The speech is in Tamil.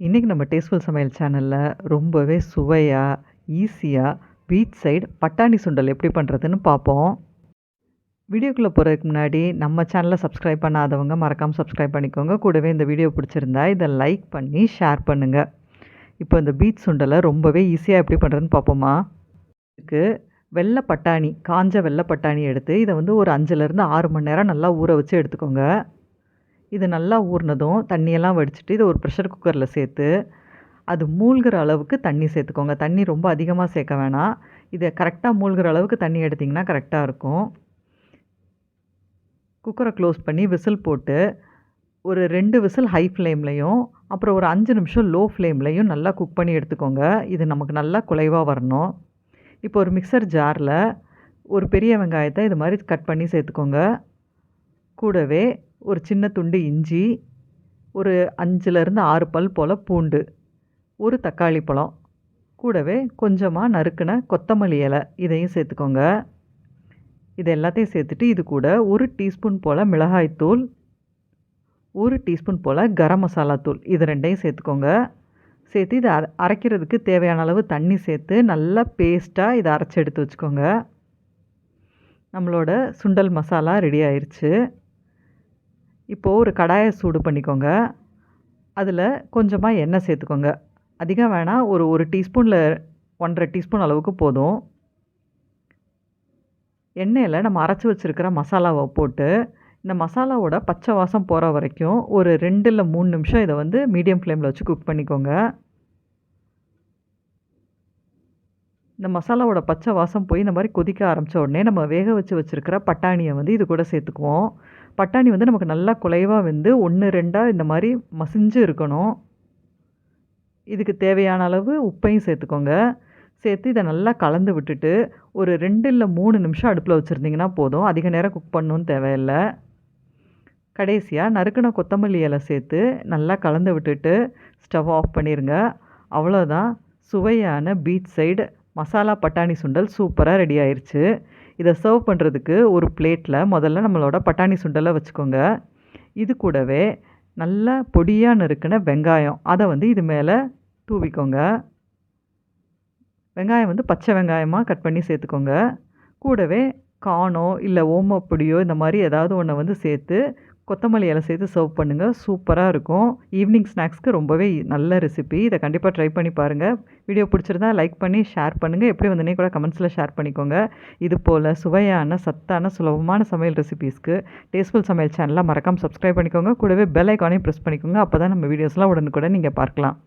இன்றைக்கி நம்ம டேஸ்ட்ஃபுல் சமையல் சேனலில் ரொம்பவே சுவையாக ஈஸியாக பீச் சைடு பட்டாணி சுண்டல் எப்படி பண்ணுறதுன்னு பார்ப்போம் வீடியோக்குள்ளே போகிறதுக்கு முன்னாடி நம்ம சேனலை சப்ஸ்கிரைப் பண்ணாதவங்க மறக்காமல் சப்ஸ்கிரைப் பண்ணிக்கோங்க. கூடவே இந்த வீடியோ பிடிச்சிருந்தா இதை லைக் பண்ணி ஷேர் பண்ணுங்கள் இப்போ இந்த பீச் சுண்டலை ரொம்பவே ஈஸியாக எப்படி பண்ணுறதுன்னு பார்ப்போமா இதுக்கு வெள்ளை பட்டாணி காஞ்ச வெள்ளை பட்டாணி எடுத்து இதை வந்து ஒரு அஞ்சுலேருந்து ஆறு மணி நேரம் நல்லா ஊற வச்சு எடுத்துக்கோங்க. இது நல்லா ஊறினதும் தண்ணியெல்லாம் வடிச்சிட்டு இதை ஒரு ப்ரெஷர் குக்கரில் சேர்த்து அது மூழ்கிற அளவுக்கு தண்ணி சேர்த்துக்கோங்க. தண்ணி ரொம்ப அதிகமாக சேர்க்க வேணாம். இதை கரெக்டாக மூழ்கிற அளவுக்கு தண்ணி எடுத்திங்கன்னா கரெக்டாக இருக்கும். குக்கரை க்ளோஸ் பண்ணி விசில் போட்டு ஒரு ரெண்டு விசில் ஹை ஃப்ளேம்லேயும் அப்புறம் ஒரு அஞ்சு நிமிஷம் லோ ஃப்ளேம்லேயும் நல்லா குக் பண்ணி எடுத்துக்கோங்க. இது நமக்கு நல்லா குலைவாக வரணும். இப்போ ஒரு மிக்சர் ஜாரில் ஒரு பெரிய வெங்காயத்தை இது மாதிரி கட் பண்ணி சேர்த்துக்கோங்க. கூடவே ஒரு சின்ன துண்டு இஞ்சி ஒரு அஞ்சுலேருந்து ஆறு பல் போல் பூண்டு ஒரு தக்காளி பழம் கூடவே கொஞ்சமாக நறுக்கின கொத்தமல்லி இலை. இதையும் சேர்த்துக்கோங்க. இது எல்லாத்தையும் சேர்த்துட்டு இது கூட ஒரு டீஸ்பூன் போல் மிளகாய்த்தூள் ஒரு டீஸ்பூன் போல் கரம் மசாலா தூள். இது ரெண்டையும் சேர்த்துக்கோங்க. சேர்த்து இதை அரைக்கிறதுக்கு தேவையான அளவு தண்ணி சேர்த்து நல்லா பேஸ்ட்டாக இதை அரைச்சி எடுத்து வச்சுக்கோங்க. நம்மளோட சுண்டல் மசாலா ரெடி ஆயிடுச்சு இப்போது ஒரு கடாயை சூடு பண்ணிக்கோங்க. அதில் கொஞ்சமாக எண்ணெய் சேர்த்துக்கோங்க. அதிகம் வேணாம் ஒரு ஒரு டீஸ்பூனில் ஒன்றரை டீஸ்பூன் அளவுக்கு போதும். எண்ணெயில் நம்ம அரைச்சி வச்சுருக்கிற மசாலாவை போட்டு இந்த மசாலாவோட பச்சை வாசம் போகிற வரைக்கும் ஒரு ரெண்டு இல்லை மூணு நிமிஷம் இதை வந்து மீடியம் ஃப்ளேமில் வச்சு குக் பண்ணிக்கோங்க. இந்த மசாலாவோட பச்சை வாசம் போய் இந்த மாதிரி கொதிக்க ஆரம்பித்த உடனே நம்ம வேக வச்சு வச்சுருக்கிற பட்டாணியை வந்து இது கூட சேர்த்துக்குவோம். பட்டாணி வந்து நமக்கு நல்லா குலைவாக வந்து ஒன்று ரெண்டாக இந்த மாதிரி மசிஞ்சு இருக்கணும். இதுக்கு தேவையான அளவு உப்பையும் சேர்த்துக்கோங்க. சேர்த்து இதை நல்லா கலந்து விட்டுட்டு ஒரு ரெண்டு இல்லை மூணு நிமிஷம் அடுப்பில் வச்சுருந்திங்கன்னா போதும். அதிக நேரம் குக் பண்ணணும்னு தேவையில்லை. கடைசியாக நறுக்கின கொத்தமல்லி இலை சேர்த்து நல்லா கலந்து விட்டுட்டு ஸ்டவ் ஆஃப் பண்ணிடுங்க அவ்வளோதான் சுவையான பீச் சைடு மசாலா பட்டாணி சுண்டல் சூப்பராக ரெடி ஆயிடுச்சு இதை சர்வ் பண்ணுறதுக்கு ஒரு பிளேட்டில் முதல்ல நம்மளோட பட்டாணி சுண்டலை வச்சுக்கோங்க. இது கூடவே நல்ல பொடியாக நறுக்கின வெங்காயம். அதை வந்து இது மேலே தூவிக்கோங்க. வெங்காயம் வந்து பச்சை வெங்காயமாக கட் பண்ணி சேர்த்துக்கோங்க. கூடவே காணோ இல்லை ஓமப்பொடியோ இந்த மாதிரி ஏதாவது ஒன்றை வந்து சேர்த்து கொத்தமல்லி இலை சேர்த்து சர்வ் பண்ணுங்கள் சூப்பராக இருக்கும். ஈவினிங் ஸ்நாக்ஸ்க்கு ரொம்பவே நல்ல ரெசிபி இதை கண்டிப்பாக ட்ரை பண்ணி பாருங்கள் வீடியோ பிடிச்சிருந்தா லைக் பண்ணி ஷேர் பண்ணுங்கள் எப்படி வந்தனே கூட கமெண்ட்ஸில் ஷேர் பண்ணிக்கோங்க. இது போல் சுவையான சத்தான சுலபமான சமையல் ரெசிபீஸ்க்கு டேஸ்ட்ஃபுல் சமையல் சேனலாக மறக்காமல் சப்ஸ்கிரைப் பண்ணிக்கோங்க. கூடவே பெல் ஐக்கானையும் ப்ரெஸ் பண்ணிக்கோங்க. அப்போ தான் நம்ம வீடியோஸ்லாம் உடனுக்குடன் நீங்கள் பார்க்கலாம்.